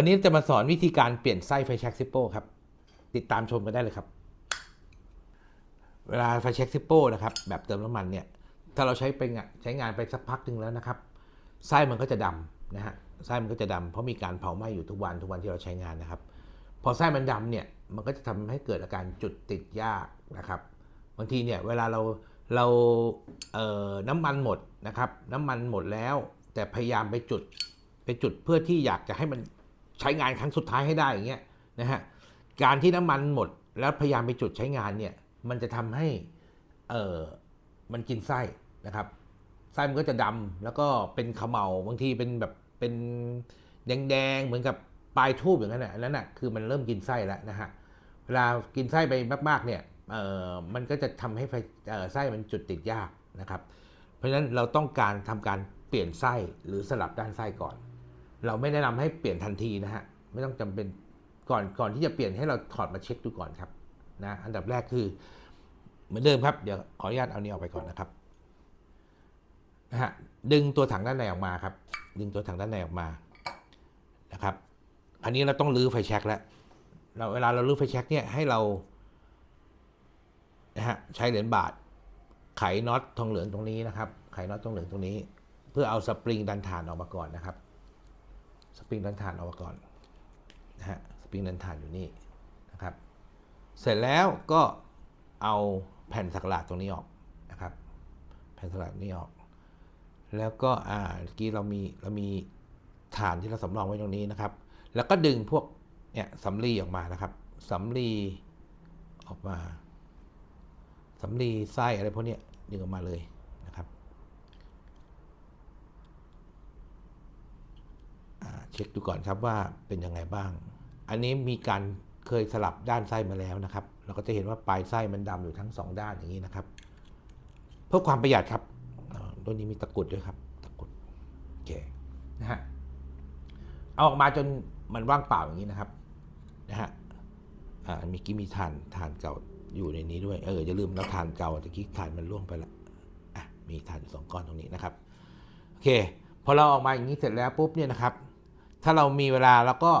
วันนี้จะมาสอนวิธีการเปลี่ยนไส้ไฟแช็กซิปโป้ครับ ติดตามชมกันได้เลยครับ เวลาไฟแช็กซิปโป้นะครับ แบบเติมน้ำมันเนี่ย ถ้าเราใช้ไปใช้งานไปสักพักหนึ่งแล้วนะครับ ไส้มันก็จะดำนะฮะ ไส้มันก็จะดำเพราะมีการเผาไหม้อยู่ทุกวันทุกวันที่เราใช้งานนะครับ พอไส้มันดำเนี่ย มันก็จะทำให้เกิดอาการจุดติดยากนะครับ บางทีเนี่ยเวลาเราเราเอ่อน้ำมันหมดนะครับ น้ำมันหมดแล้ว แต่พยายามไปจุดไปจุดเพื่อที่อยากจะให้มัน ใช้งานครั้งสุดท้ายให้ได้อย่างเงี้ยนะฮะการที่น้ำมันหมดแล้วพยายามไปจุดใช้งานเนี่ยมันจะทำให้เออมันกินไส้นะครับไส้มันก็จะดำแล้วก็เป็นขมเหลาบางทีเป็นแบบเป็นแดงๆเหมือนกับปลายทูบอย่างนั้นน่ะอันนั้นน่ะคือมันเริ่มกินไส้แล้วนะฮะเวลากินไส้ไปมากๆเนี่ยเออมันก็จะทำให้ไฟไส้มันจุดติดยากนะครับ เพราะฉะนั้นเราต้องการทำการเปลี่ยนไส้หรือสลับด้านไส้ก่อน เราไม่แนะนำให้เปลี่ยนทันทีนะฮะไม่ต้องจำเป็นก่อนก่อนที่จะเปลี่ยนให้เราถอดมาเช็คดูก่อนครับนะอันดับแรกคือเหมือนเดิมครับเดี๋ยวขออนุญาตเอานี้ออกไปก่อนนะครับนะฮะดึงตัวถังด้านในออกมาครับ ดึงตัวถังด้านในออกมานะครับอันนี้เราต้องรื้อไฟแช็กแล้วเราเวลาเรารื้อไฟแช็กเนี่ยให้เรานะฮะใช้เหรียญบาท ไขน็อตทองเหลืองตรงนี้นะครับ ไขน็อตทองเหลืองตรงนี้ เพื่อเอาสปริงดันฐานออกมาก่อนนะครับ สปริงดันฐานออกมาก่อนนะฮะสปริงดันฐานอยู่นี่นะครับ เสร็จแล้วก็เอาแผ่นสักหลาดตรงนี้ออกนะครับ แผ่นสักหลาดนี้ออก แล้วก็อ่าเมื่อกี้เรามีเรามีฐานที่เราสำรองไว้ตรงนี้นะครับ แล้วก็ดึงพวกเนี่ยสำลีออกมานะครับสำลีออกมาสำลีไส้อะไรพวกนี้ดึงออกมาเลยนะครับอ่า เช็คดูก่อนครับว่าเป็นยังไงบ้าง อันนี้มีการเคยสลับด้านไส้มาแล้วนะครับ เราก็จะเห็นว่าปลายไส้มันดำอยู่ทั้งสองด้านอย่างนี้นะครับ เพื่อความประหยัดครับตัวนี้มีตะกุดด้วยครับ ตะกุดโอเคนะฮะเอาออกมาจนมันว่างเปล่าอย่างนี้นะครับนะฮะอ่ามีกี้มีถ่านถ่านเก่าอยู่ในนี้ด้วยเอออย่าลืมแล้วถ่านเก่าตะกี้ถ่านมันล่วงไปละอะมีถ่านสองก้อนตรงนี้นะครับโอเคพอเราออกมาอย่างนี้เสร็จแล้วปุ๊บเนี่ยนะครับ ถ้าเรามีเวลาเราก็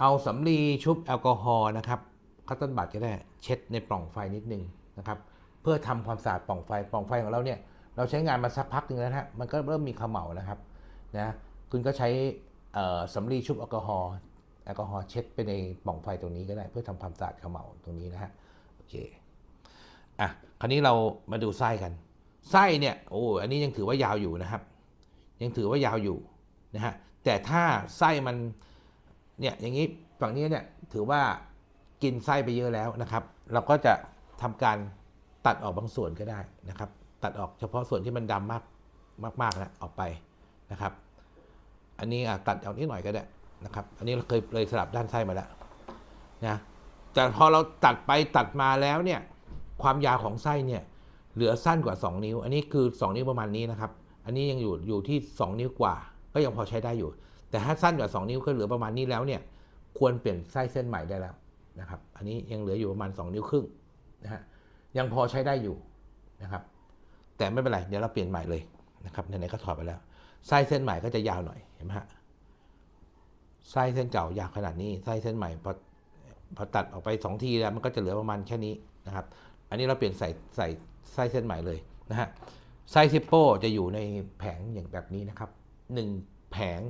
เอาสำลีชุบแอลกอฮอล์นะครับคัตเติ้ลบัตก็ได้เช็ดในปล่องไฟนิดนึงนะครับ เพื่อทำความสะอาดปล่องไฟปล่องไฟของเราเนี่ยเราใช้งานมาสักพักหนึ่งแล้วนะฮะมันก็เริ่มมีขมเหลานะครับนะคุณก็ใช้สำลีชุบแอลกอฮอล์แอลกอฮอล์เช็ดไปในปล่องไฟตรงนี้ก็ได้ เพื่อทำความสะอาดขมเหลาตรงนี้นะฮะโอเคอะคราวนี้เรามาดูไส้กันไส้เนี่ยโอ้อันนี้ยังถือว่ายาวอยู่นะครับ ยังถือว่ายาวอยู่นะฮะ แต่ถ้าไส้มันเนี่ยอย่างนี้ฝั่งนี้เนี่ยถือว่ากินไส้ไปเยอะแล้วนะครับ เราก็จะทำการตัดออกบางส่วนก็ได้นะครับ ตัดออกเฉพาะส่วนที่มันดำมากมากๆนะออกไปนะครับ อันนี้อะตัดออกนิดหน่อยก็ได้นะครับ อันนี้เราเคยเลยสลับด้านไส้มาแล้วนะแต่พอเราตัดไปตัดมาแล้วเนี่ยความยาวของไส้เนี่ยเหลือสั้นกว่า 2 นิ้ว อันนี้คือ 2 นิ้วประมาณนี้นะครับ อันนี้ยังอยู่อยู่ที่ 2 นิ้วกว่า ก็ยังพอใช้ได้อยู่ แต่ถ้าสั้นกว่า 2 นิ้วก็เหลือประมาณนี้แล้วเนี่ยควรเปลี่ยนไส้เส้นใหม่ได้แล้วนะครับ อันนี้ยังเหลืออยู่ประมาณ 2 นิ้วครึ่งนะฮะยังพอใช้ได้อยู่นะครับ แต่ไม่เป็นไรเดี๋ยวเราเปลี่ยนใหม่เลยนะครับไหนๆก็ถอดไปแล้วไส้เส้นใหม่ก็จะยาวหน่อยเห็นไหมฮะไส้เส้นเก่ายาวขนาดนี้ไส้เส้นใหม่พอพอตัดออกไปสองทีแล้วมันก็จะเหลือประมาณแค่นี้นะครับ อันนี้เราเปลี่ยนใส่ใส่ไส้เส้นใหม่เลยนะฮะไส้ซิปโป้จะอยู่ในแผงอย่างแบบนี้นะครับ หนึ่งแผง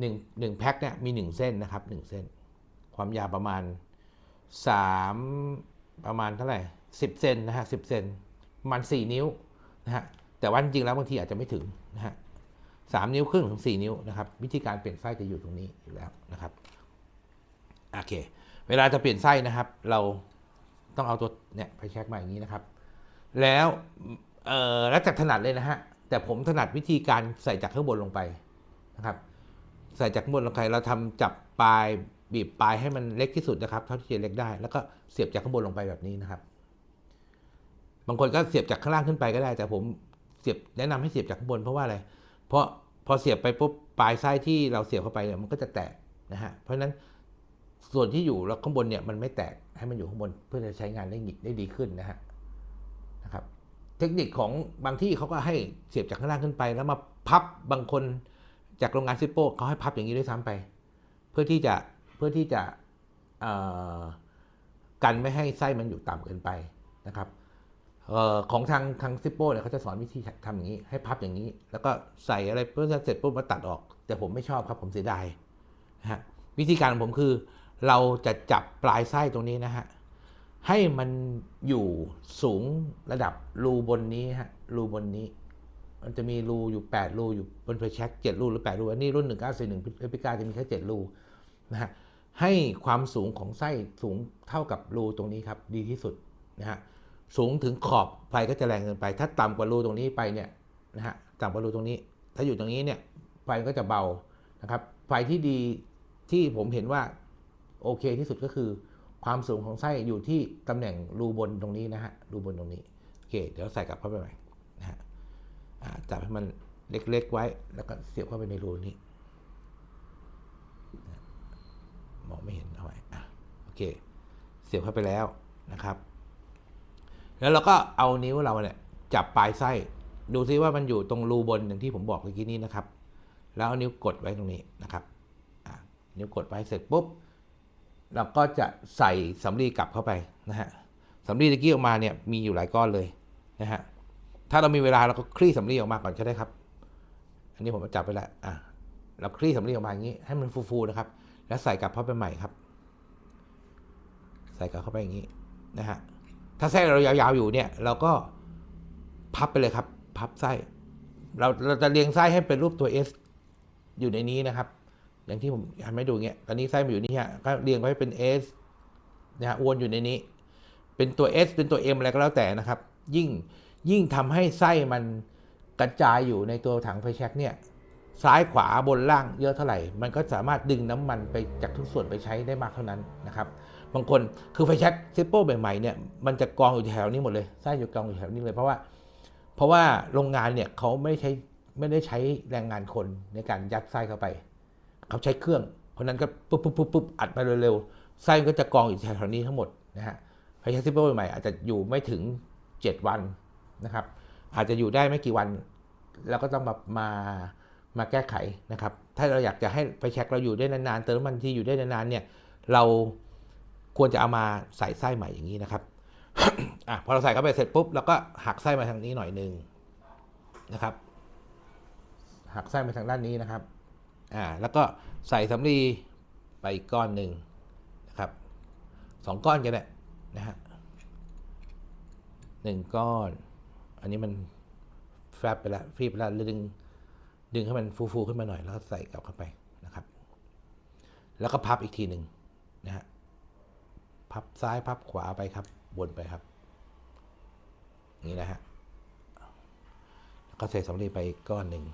หนึ่งหนึ่งแพ็คเนี่ยมีหนึ่งเส้นนะครับหนึ่งเส้น ความยาวประมาณสามประมาณเท่าไหร่สิบเซนนะฮะสิบเซนประมาณสี่นิ้วนะฮะแต่ว่าจริงแล้วบางทีอาจจะไม่ถึงนะฮะสามนิ้วครึ่งถึงสี่นิ้วนะครับ วิธีการเปลี่ยนไส้จะอยู่ตรงนี้อยู่แล้วนะครับโอเค เวลาจะเปลี่ยนไส้นะครับ เราต้องเอาตัวเนี่ยไปเช็คมาอย่างนี้นะครับ แล้วเออแล้วจากถนัดเลยนะฮะ แต่ผมถนัดวิธีการใส่จากข้างบนลงไปนะครับ ใส่จากข้างบนลงไปเราทำจับปลายบีบปลายให้มันเล็กที่สุดนะครับ เท่าที่จะเล็กได้ แล้วก็เสียบจากข้างบนลงไปแบบนี้นะครับ บางคนก็เสียบจากข้างล่างขึ้นไปก็ได้ แต่ผมเสียบแนะนำให้เสียบจากข้างบนเพราะว่าอะไร เพราะพอเสียบไปปุ๊บปลายไส้ที่เราเสียบเข้าไปเนี่ยมันก็จะแตกนะฮะ เพราะฉะนั้นส่วนที่อยู่แล้วข้างบนเนี่ยมันไม่แตกให้มันอยู่ข้างบนเพื่อจะใช้งานได้ดีได้ดีขึ้นนะฮะ เทคนิคของบางที่เขาก็ให้เสียบจากข้างล่างขึ้นไป แล้วมาพับบางคนจากโรงงานซิปโป้เขาให้พับอย่างนี้ด้วยซ้ำไป เพื่อที่จะเพื่อที่จะกันไม่ให้ไส้มันอยู่ต่ำเกินไปนะครับออของทางทางซิปโป้เนี่ยเขาจะสอนวิธีทำอย่างนี้ ให้พับอย่างนี้ แล้วก็ใส่อะไรเพื่อเสร็จปุ๊บมาตัดออก แต่ผมไม่ชอบครับผมเสียดายนะฮะวิธีการของผมคือ เราจะจับปลายไส้ตรงนี้นะฮะ ให้มันอยู่สูงระดับรูบนนี้ฮะรูบนนี้ มันจะมีรูอยู่ 8 รูอยู่บนไฟแช็ก7รูหรือ 8 รูอันนี้รุ่น 1941พิพิกาจะมีแค่ 7 รูนะฮะให้ความสูงของไส้สูงเท่ากับรูตรงนี้ครับ ดีที่สุดนะฮะสูงถึงขอบไฟก็จะแรงเกินไป ถ้าต่ำกว่ารูตรงนี้ไปเนี่ยนะฮะต่ำกว่ารูตรงนี้ ถ้าอยู่ตรงนี้เนี่ยไฟก็จะเบานะครับไฟที่ดีที่ผมเห็นว่าโอเคที่สุดก็คือ ความสูงของไส้อยู่ที่ตำแหน่งรูบนตรงนี้นะฮะ รูบนตรงนี้ โอเค เดี๋ยวใส่กลับเข้าไปใหม่นะฮะจับให้มันเล็กๆไว้ แล้วก็เสียบเข้าไปในรูนี้ มองไม่เห็นเอาไว้อะโอเค เสียบเข้าไปแล้วนะครับ แล้วเราก็เอานิ้วเราเนี่ยจับปลายไส้ ดูซิว่ามันอยู่ตรงรูบนอย่างที่ผมบอกเมื่อกี้นี้นะครับ แล้วเอานิ้วกดไว้ตรงนี้นะครับนิ้วกดไว้เสร็จปุ๊บ เราก็จะใส่สำลีกลับเข้าไปนะฮะสำลีตะกี้ออกมาเนี่ยมีอยู่หลายก้อนเลยนะฮะถ้าเรามีเวลาเราก็คลี่สำลีออกมาก่อนก็ได้ครับ อันนี้ผมจับไปแล้วอะเราคลี่สำลีออกมาอย่างนี้ ให้มันฟูๆนะครับ แล้วใส่กลับเข้าไปใหม่ครับ ใส่กลับเข้าไปอย่างนี้นะฮะถ้าไส้เรายาวๆอยู่เนี่ย เราก็พับไปเลยครับ พับไส้ เราเราจะเรียงไส้ให้เป็นรูปตัว S อยู่ในนี้นะครับ อย่างที่ผมทำให้ดูเงี้ย ตอนนี้ไส้มันอยู่นี่ฮะ ก็เรียงไว้เป็น S นะฮะวนอยู่ในนี้ เป็นตัว S เป็นตัว M อะไรก็แล้วแต่นะครับ ยิ่งยิ่งทำให้ไส้มันกระจายอยู่ในตัวถังไฟแช็กเนี่ยซ้ายขวาบนล่างเยอะเท่าไหร่ มันก็สามารถดึงน้ำมันไปจากทุกส่วนไปใช้ได้มากเท่านั้นนะครับ บางคนคือไฟแช็กซิปโป้ใหม่ๆเนี่ยมันจะกองอยู่แถวนี้หมดเลยไส้อยู่กองอยู่แถวนี้เลย เพราะว่า เพราะว่าโรงงานเนี่ยเขาไม่ใช้ไม่ได้ใช้แรงงานคนในการยัดไส้เข้าไป เขาใช้เครื่อง เพราะนั้นก็ปุ๊บปุ๊บปุ๊บปุ๊บอัดมาเร็วๆไส้ก็จะกองอยู่แถวนี้ทั้งหมดนะฮะไฟแช็กซิปโป้ใหม่อาจจะอยู่ไม่ถึง 7 วันนะครับ อาจจะอยู่ได้ไม่กี่วัน แล้วก็ต้องมามามาแก้ไขนะครับ ถ้าเราอยากจะให้ไฟแช็กเราอยู่ได้นานๆเติมน้ำมันที่อยู่ได้นานๆเนี่ยเราควรจะเอามาใส่ไส้ใหม่อย่างนี้นะครับอะพอเราใส่เข้าไปเสร็จปุ๊บเราก็หักไส้มาทางนี้หน่อยหนึ่งนะครับ หักไส้มาทางด้านนี้นะครับ อ่าแล้วก็ใส่สำลีไปอีกก้อนหนึ่งนะครับสองก้อนกันแหละนะฮะหนึ่งก้อน อันนี้มันแฟบไปแล้วฟีบไปแล้วดึงดึงให้มันฟูๆขึ้นมาหน่อยแล้วใส่กลับเข้าไปนะครับ แล้วก็พับอีกทีหนึ่งนะฮะพับซ้ายพับขวาไปครับวนไปครับนี้นะฮะแล้วก็ใส่สำลีไปอีกก้อนหนึ่ง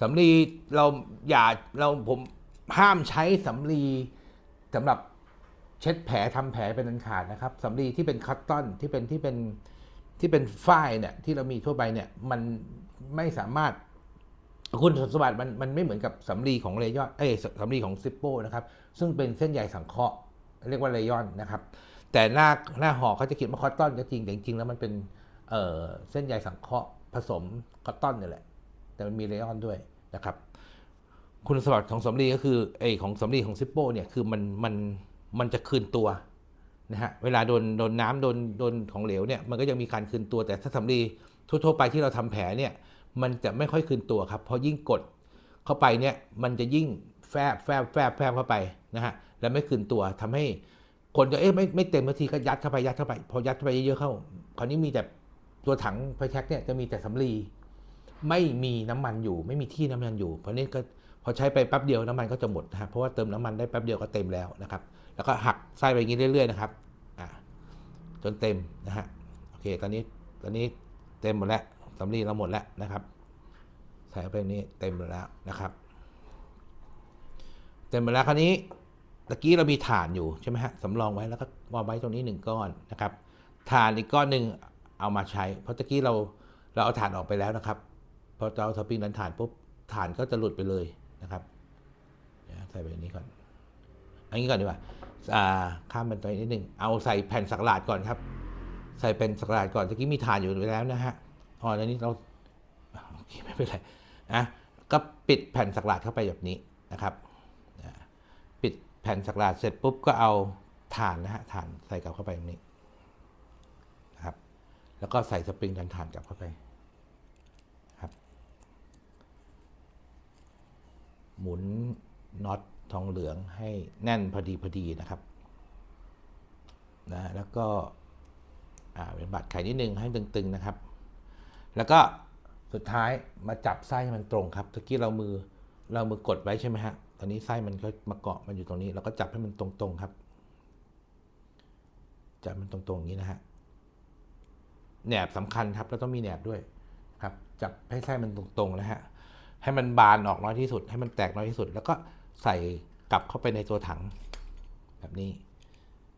สำลีเราอย่าเราผมห้ามใช้สำลีสำหรับเช็ดแผลทำแผลเป็นอันขาดนะครับสำลีที่เป็นคัตตอนที่เป็นที่เป็นที่เป็นฝ้ายเนี่ยที่เรามีทั่วไปเนี่ยมันไม่สามารถคุณสมบัติมันมันไม่เหมือนกับสำลีของเลยอนเอ้สำลีของซิปโป้นะครับซึ่งเป็นเส้นใยสังเคราะห์เรียกว่าเลยอนนะครับ แต่หน้าหน้าห่อเขาจะเขียนว่าคอตตอนก็จริงแต่จริงแล้วมันเป็นเเส้นใยสังเคราะห์ผสมคอตตอนนี่แหละ แต่มันมีเลออนด้วยนะครับ คุณสมบัติของสำลีก็คือไอของสำลีของซิปโป้เนี่ยคือมันมันมันจะคืนตัวนะฮะเวลาโดนโดนน้ำโดนโดนของเหลวเนี่ยมันก็ยังมีการคืนตัวแต่ถ้าสำลีทั่วๆไปที่เราทำแผลเนี่ยมันจะไม่ค่อยคืนตัวครับเพราะยิ่งกดเข้าไปเนี่ยมันจะยิ่งแฟบแฟบแฟบแฟบเข้าไปนะฮะแล้วไม่คืนตัวทำให้คนก็เอ๊ะไม่ไม่เต็มทีก็ยัดเข้าไปยัดเข้าไป พอยัดเข้าไปเยอะๆเข้า คราวนี้มีแต่ตัวถังไฟแช็กเนี่ยจะมีแต่สำลี ไม่มีน้ำมันอยู่ ไม่มีที่น้ำมันอยู่ เพราะนี้ก็พอใช้ไปแป๊บเดียวน้ำมันก็จะหมดนะฮะเพราะว่าเติมน้ำมันได้แป๊บเดียวก็เต็มแล้วนะครับ แล้วก็หักไส้ไปอย่างนี้เรื่อย ๆ นะครับอ่าจนเต็มนะฮะโอเค ตอนนี้ตอนนี้เต็มหมดแล้วสำลีเราหมดแล้วนะครับใส่ไปนี้เต็มหมดแล้วนะครับ เต็มหมดแล้วคราวนี้ตะกี้เรามีถานอยู่ใช่ไหมฮะสำรองไว้แล้วก็วางไว้ตรงนี้หนึ่งก้อนนะครับถานอีกก้อนหนึ่งเอามาใช้ เพราะตะกี้เราเราเอาถานออกไปแล้วนะครับ พอเราเอาท็อปปิ้งนั้นถ่านปุ๊บถ่านก็จะหลุดไปเลยนะครับเดี๋ยวใส่ไปอันนี้ก่อน อันนี้ก่อนดีกว่าอ่าข้ามเป็นตัวนี้นิดหนึ่งเอาใส่แผ่นสักหลาดก่อนครับ ใส่เป็นสักหลาดก่อนตะกี้มีถ่านอยู่ไปแล้วนะฮะอ๋ออันนี้เราโอเคไม่เป็นไรนะก็ปิดแผ่นสักหลาดเข้าไปแบบนี้นะครับปิดแผ่นสักหลาดเสร็จปุ๊บก็เอาถ่านนะฮะถ่านใส่กลับเข้าไปตรงนี้นะครับ แล้วก็ใส่สปริงดันถ่านกลับเข้าไปครับ หมุนน็อตทองเหลืองให้แน่นพอดีพอดีนะครับนะแล้วก็เป็นบัตรไขนิดนึงให้ตึงๆนะครับ แล้วก็สุดท้ายมาจับไส้ให้มันตรงครับตะกี้เรามือเรามือกดไว้ใช่ไหมฮะตอนนี้ไส้มันก็มาเกาะมันอยู่ตรงนี้ เราก็จับให้มันตรงๆครับ จับมันตรงๆอย่างนี้นะฮะแหนบสำคัญครับ แล้วต้องมีแหนบด้วยครับ จับให้ไส้มันตรงๆนะฮะ ให้มันบานออกน้อยที่สุด ให้มันแตกน้อยที่สุด แล้วก็ใส่กลับเข้าไปในตัวถังแบบนี้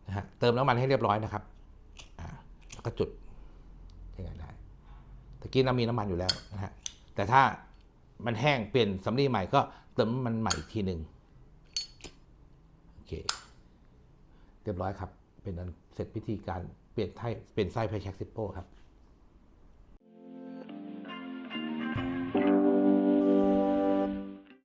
นะฮะเติมน้ำมันให้เรียบร้อยนะครับอ่าแล้วก็จุดยังไงได้ตะกี้เรามีน้ำมันอยู่แล้วนะฮะแต่ถ้ามันแห้งเปลี่ยนสำลีใหม่ก็เติมน้ำมันใหม่อีกทีหนึ่งโอเคเรียบร้อยครับ เป็นอันเสร็จพิธีการเปลี่ยนไส้เปลี่ยนไส้ไฟแช็กซิปโป้ครับ